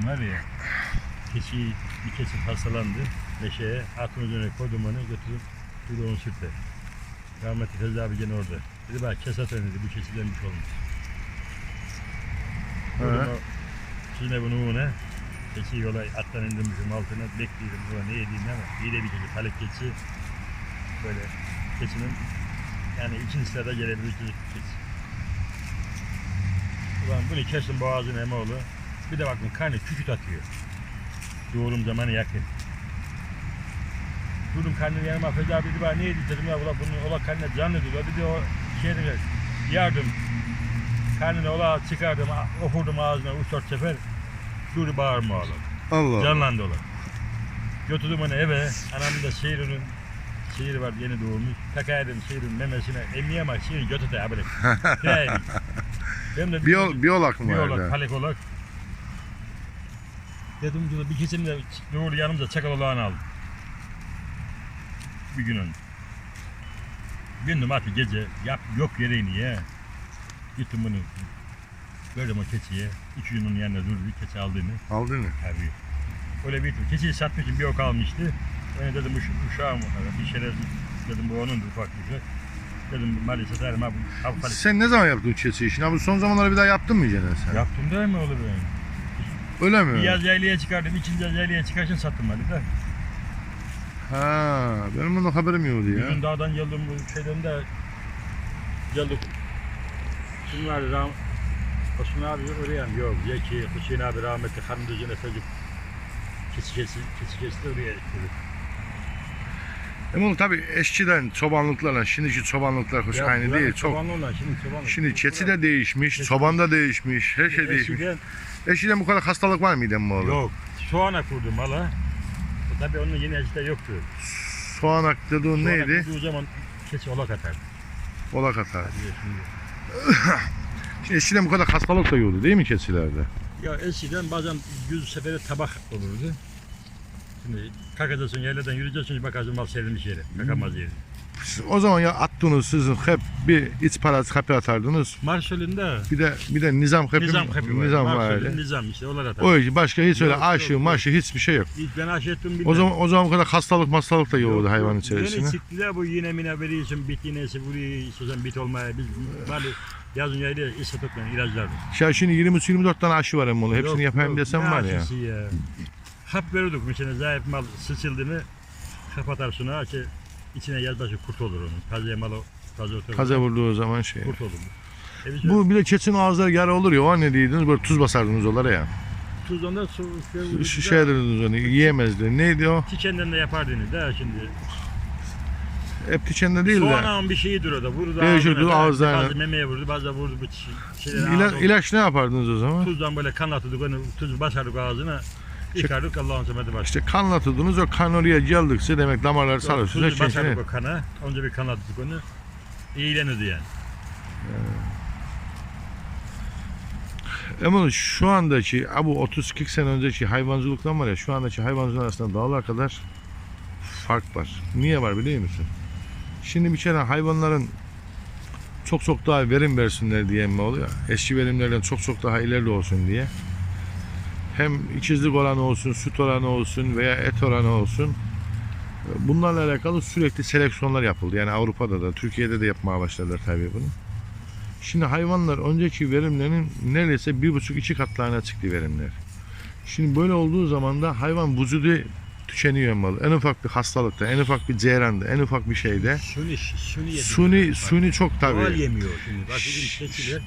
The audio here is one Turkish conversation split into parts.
Ben var ya keçi, bir keçi hastalandı. Leşeye atın üzerine koydum onu götürdüm. Bir de onu sürte. Rahmetli Fevzi abi gene orada. Dedi bak kesat dedi bu keçiden bir şey olmuş. Koydum He. o evin uğuna. Keçiyi yola attan indirmişim altına bekliyorum buna ne yediğini ama iyi de bir keçi. Palek keçi böyle keçinin yani ikinci sırada gelebilir çocuk keçi. Ulan bunu kesin boğazın emoğlu. Bir de bakın karnı kükürt atıyor. Doğurum zamanı yakın. Durdum karnını yanıma Feza abi dedi bana ne yedi dedim ya ulan bunun ola karnına canlı diyor. Bir de o şeyde yardım karnını ola çıkardım ofurdum ağzına üç dört sefer durdu bağırma oğlum. Allah. Canlandı oğlum. Götürdüm onu eve. Anamın da şehirinin şehir var yeni doğurmuş. Takaydım şehrin memesine. Emniye ama şehir götü de abone. Benim de Biyol, biyolak mı vardı? halek olarak. Dedim ki bir kesim de doğru yanımıza çakal olağını aldım. Bir gün önce. Bindim artık gece yap, yok yere niye? Gittim bunu. Gördüm o keçiye. İki gün onun yanında durdu. Keçi aldığını. Aldın mı? Tabii. Öyle bir keçiyi için bir ok almıştı. Ben dedim bu şu- uşağım bir şeyler dedim bu onun ufak bir şey. Dedim maalesef bu palet. Sen ne zaman yaptın keçi işini? Abi son zamanlarda bir daha yaptın mı gene sen? Yaptım değil mi oğlum benim? Öyle Bir mi? yaz yaylaya çıkardım, ikinci yaz yaylaya çıkarken sattım hadi de. Ha, benim bundan haberim yoktu ya. Bugün dağdan geldim bu şeyden de geldik. Kim vardı Ram? Osman abi oraya mı? Yok. Zeki, Hüseyin abi rahmetli hanım düzene çocuk. Kesi kesi, kesi kesi de oraya getirdik. Ama oğlum tabii eşçiden çobanlıklarla şimdiki çobanlıklar hoş aynı değil. Çok şimdi çobanlık. Şimdi keçi de değişmiş, çoban da değişmiş, her şey değişmiş. Eskiden bu kadar hastalık var mıydı oğlum? Yok. Soğana kurdum hala. O tabii onun yeni eskide yoktu. Soğanak dediğin Soğana neydi? kurduğu zaman keçi olak atar. Olak atar. Şimdi eskiden bu kadar hastalık da yoktu değil mi keçilerde? Ya eskiden bazen yüz sefere tabak olurdu. Şimdi kalkacaksın yerlerden yürüyeceksin bakarsın mal serilmiş yere. Kakamaz yere. Siz o zaman ya attınız sizin hep bir iç parası kapı atardınız. Marşalinde Bir de bir de nizam kapı nizam kapı var. Nizam Marşalin vardı. nizam işte onlar atar. O başka hiç öyle Yok, aşı yok, maşı hiçbir şey yok. İlk ben aşı ettim bilmem. O zaman o zaman bu kadar hastalık hastalık da Yok, yok. hayvan Yeni içerisine. çıktılar bu yine mine veriyorsun bit iğnesi vuruyor istiyorsan bit olmaya biz bari yazın yayla istatokla ilaçlardı. Ya şimdi 23-24 tane aşı var oğlum. Hepsini yapayım desem ne var ya. aşısı ya. Hap verirdik mesela zayıf mal sıçıldığını kapatar şunu açı içine yazbaşı kurt olur onun. Taze mal o taze otur. Kaza vurduğu zaman şey. kurt olur. E biz Bu bir de keçinin ağızları yara olur ya o an ne diydiniz böyle tuz basardınız onlara ya. tuz ondan su Şu şey ediniz onu yiyemezdi. Neydi o? Tikenden de yapardınız da şimdi. Hep tiçende değil de. Soğanağın bir şeyidir o da. Vurdu Değişirdi, ağzına da, ağızlarına. Bazı memeye vurdu, bazı vurdu bu çi- İla, ağzına- ilaç ne yapardınız o zaman? Tuzdan böyle kanatırdık onu, tuzu basardık ağzına. Yıkardık Allah'ın semeti başladı. İşte kanlatırdınız o kan oraya geldikçe demek damarlar sarıyorsunuz. Tuzu basardık o kana. Önce bir kanattık onu. İyilenirdi yani. Ama şu andaki bu 30-40 sene önceki hayvancılıktan var ya şu andaki hayvancılık arasında dağlar kadar fark var. Niye var biliyor musun? Şimdi bir kere hayvanların çok çok daha verim versinler diye mi oluyor? Eski verimlerden çok çok daha ileride olsun diye. Hem ikizlik oranı olsun, süt oranı olsun veya et oranı olsun. Bunlarla alakalı sürekli seleksiyonlar yapıldı. Yani Avrupa'da da, Türkiye'de de yapmaya başladılar tabii bunu. Şimdi hayvanlar önceki verimlerinin neredeyse bir buçuk iki katlarına çıktı verimler. Şimdi böyle olduğu zaman da hayvan vücudu tükeniyor malı. En ufak bir hastalıkta, en ufak bir ceyranda, en ufak bir şeyde. Suni, suni. Suni, suni çok Doğal tabii. yemiyor şimdi. Bak bizim keçiler.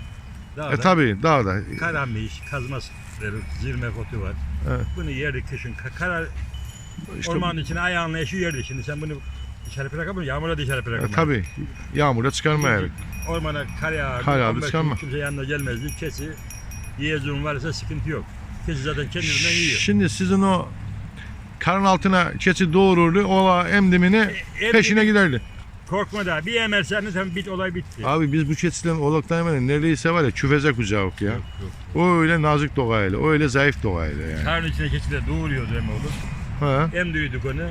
Daha E tabii daha da. Karamış, kazması, zirme kotu var. Evet. Bunu yerdik kışın. Ka- Kara, İşte, ormanın içine ayağınla eşi yerdi. Şimdi sen bunu dışarı bırakamıyorsun. Yağmura dışarı e, bırakamıyorsun. tabii yağmurda çıkarmayalım. Ormana kar yağardı. Kar yağdı, 15 gün çıkarma. Kimse yanına gelmezdi. Keçi yiyeceğin varsa sıkıntı yok. Keçi zaten kendinden yiyor. Şimdi sizin o karın altına keçi doğururdu. Ola emdimini E, peşine giderdi. Korkma da bir emersen sen bit olay bitti. Abi biz bu keçilerin olaktan hemen neredeyse var ya küfeze kucağı ya. Yok, yok. O öyle nazik doğayla, o öyle zayıf doğayla yani. Karın içine keçiler doğuruyordu hem oğlum. Ha. Emdiyorduk onu.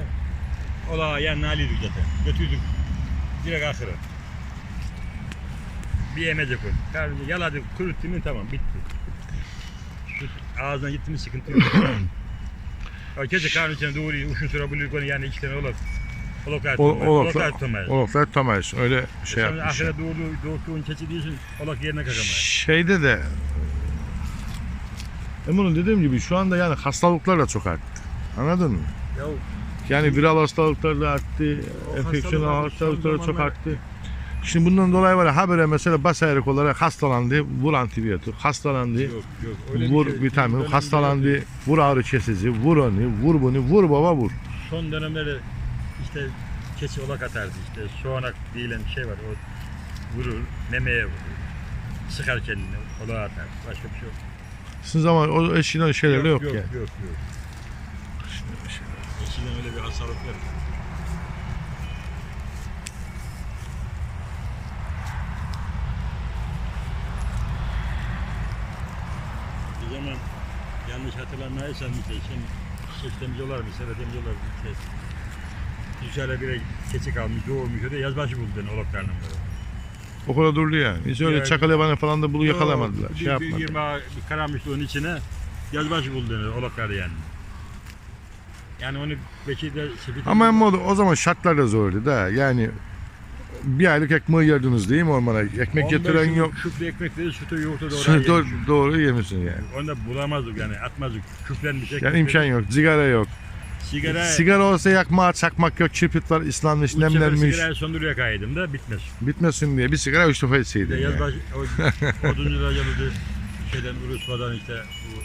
Ola yanına alıyorduk zaten. Götürdük direkt ahıra. Bir emecek onu. Karnını yaladık, kuruttu mu tamam bitti. Süt ağzına gitti mi sıkıntı yok. Gece karnın içine doğru uşun sıra buluyor konu yani iki tane olak. Olaklar tutamayız. olaklar- Olaklar tutamayız. Olaflar tutamayız. Öyle şey yapmış. ahire doğru doğduğun keçi değilsin. Olak yerine kakamayız. Şeyde de Emun'un dediğim gibi şu anda yani hastalıklar da çok arttı. Anladın mı? Ya Yani viral hastalıklar da arttı, O enfeksiyon hastalıklar son çok arttı. Şimdi bundan dolayı var ya habere mesela bas ayrık olarak hastalandı, vur antibiyotik, hastalandı, yok yok. Öyle vur bir şey- vitamin, dönemde- hastalandı, vur ağrı kesici, vur onu, vur bunu, vur baba vur. Son dönemlerde işte keçi olak atardı işte soğanak diyilen bir şey var o vurur memeye vurur sıkar kendini olağa atar başka bir şey yok. Sizin zaman o eskiden şeyler yok, yok, yani. yok yok. Eskiden öyle bir hastalık yok. Bir zaman yanlış hatırlamıyorsam bir şey, şimdi sistemci olar mı, seyredemci olar mı şey. Dışarı bir keçi kalmış, doğurmuş, öyle yazbaşı buldu beni olaklarının böyle. O kadar durdu yani. Hiç öyle Yani- çakal yabani falan da bunu yakalamadılar. Bir, Şey bir, yapmadılar. yirmi bir karanmışlığın içine yazbaşı buldu beni olakları yani. Yani onu belki de sepet Ama emmi o, o zaman şartlar da zordu da yani bir aylık ekmeği yerdiniz değil mi ormana? Ekmek getiren yok. Şüphe ekmekleri sütü yoğurtu doğru. Su- doğru, doğru yemişsin yani. Onu da bulamazdık yani atmazdık. Küflenmiş Yani imkan yok. Sigara yok. Sigara, Sigara olsa yakma, çakmak yok, çirpit var, sefer nemlenmiş. Sigarayı sonduruyor kaydım da bitmez. Bitmesin diye bir sigara üç defa de içseydin yani. o, oduncular yalıdı. Şeyden Urusva'dan işte bu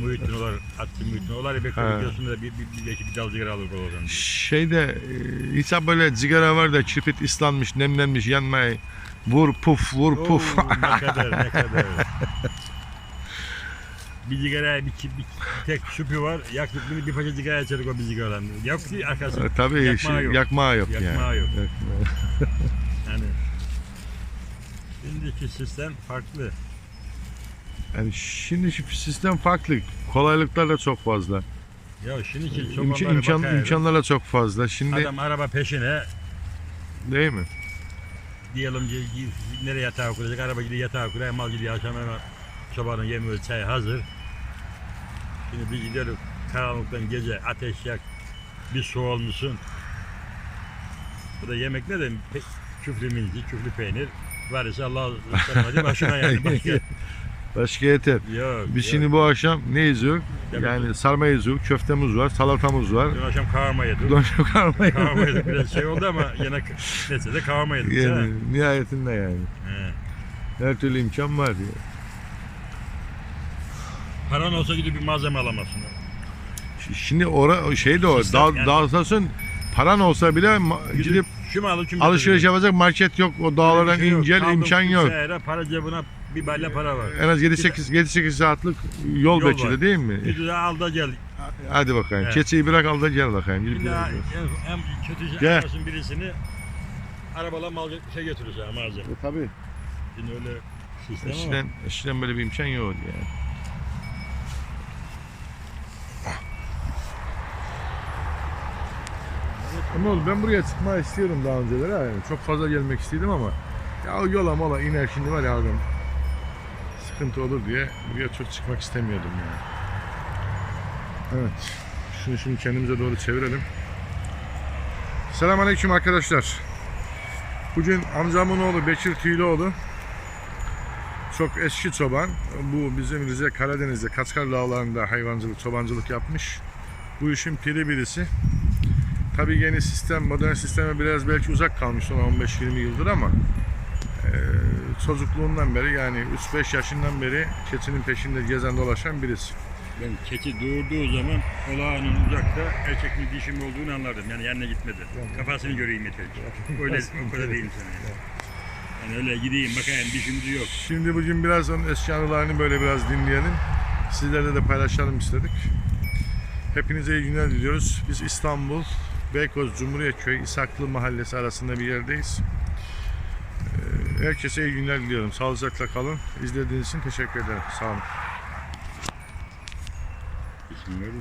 Muhittin olar, Atçı Muhittin olar ya Ha. bekliyorsun da bir, bir, bir, belki bir dal sigara alır oradan. Şeyde e, insan böyle sigara var da çirpit ıslanmış, nemlenmiş, yanmayı vur puf vur puf. Oo, ne kadar ne kadar. bir sigara bir, bir, tek şüphe var. Yaktık bir, bir paket sigara içerik o bir sigaradan. Yok ki arkası. E, Tabii Yakmağı şey, yok. yakmağı yok Yakmağı yani. yok. Yani şimdiki sistem farklı. Yani şimdi sistem farklı. Kolaylıklar da çok fazla. Ya şimdiki İmkan, çobanlara imkan, bakar. imkanlar da çok fazla. Şimdi Adam araba peşine değil mi? diyelim ki nereye yatağı kuracak? Araba gidiyor yatağı kuruyor. Mal gidiyor akşam hemen çobanın yemeği çay hazır. Şimdi biz gidiyoruz karanlıktan gece ateş yak bir su olmuşsun. Bu da yemek ne demek? Pe- küflü minci, küflü peynir. Var ise Allah ısmarladı başına yani. Başka Başka yeter. yok. Biz yok. şimdi bu akşam ne? Demek Yani sarma yiyoruz, köftemiz var, salatamız var. Dün akşam kavurma yedik. Donca karma kavurma yedik biraz şey oldu ama yine neyse de kavurma yedik. yani, nihayetinde yani. He. Her türlü imkan var. Ya. Paran olsa gidip bir malzeme alamazsın. Şimdi ora şey de o. Sistem Dağ, yani. dağıtasın paran olsa bile ma- gidip şu mu alıp mu alışveriş yapacak market yok. O dağlardan şey yok. incel Kaldım imkan yok. kimseye, Para cebine bir balya para var. En az 7-8 7-8 saatlik yol, Yol bekçili var. değil mi? Bir de al da gel. Hadi bakayım. Evet. Keçiyi bırak al da gel bakayım. Gidip Bir daha gel. en, en kötü şey Gel. birisini arabala mal şey götürürse malzeme. E, tabii. Şimdi öyle sistem ama. Eskiden, eskiden böyle bir imkan yok yani. Ama oğlum ben buraya çıkmak istiyorum daha önceleri yani. Çok fazla gelmek istedim ama ya yola mola iner şimdi var ya adam sıkıntı olur diye buraya çok çıkmak istemiyordum yani. Evet. Şunu şimdi kendimize doğru çevirelim. Selamünaleyküm arkadaşlar. Bugün amcamın oğlu Bekir Tüylüoğlu çok eski çoban. Bu bizim Rize Karadeniz'de Kaçkar Dağları'nda hayvancılık, çobancılık yapmış. Bu işin piri birisi. Tabii yeni sistem, modern sisteme biraz belki uzak kalmış son 15-20 yıldır ama eee, çocukluğundan beri yani 3-5 yaşından beri keçinin peşinde gezen dolaşan birisi. Ben keçi doğurduğu zaman olağanın uzakta erkek mi dişi mi olduğunu anlardım. Yani yanına gitmedi. Kafasını göreyim yeter ki. Öyle o kadar değilim sana. Yani. yani öyle gideyim bakayım dişimiz yok. Şimdi bugün biraz onun eski anılarını böyle biraz dinleyelim. Sizlerle de paylaşalım istedik. Hepinize iyi günler diliyoruz. Biz İstanbul, Beykoz Cumhuriyetköy, İshaklı Mahallesi arasında bir yerdeyiz. Ee, Herkese iyi günler diliyorum. Sağlıcakla kalın. İzlediğiniz için teşekkür ederim. Sağ olun. İsim verir?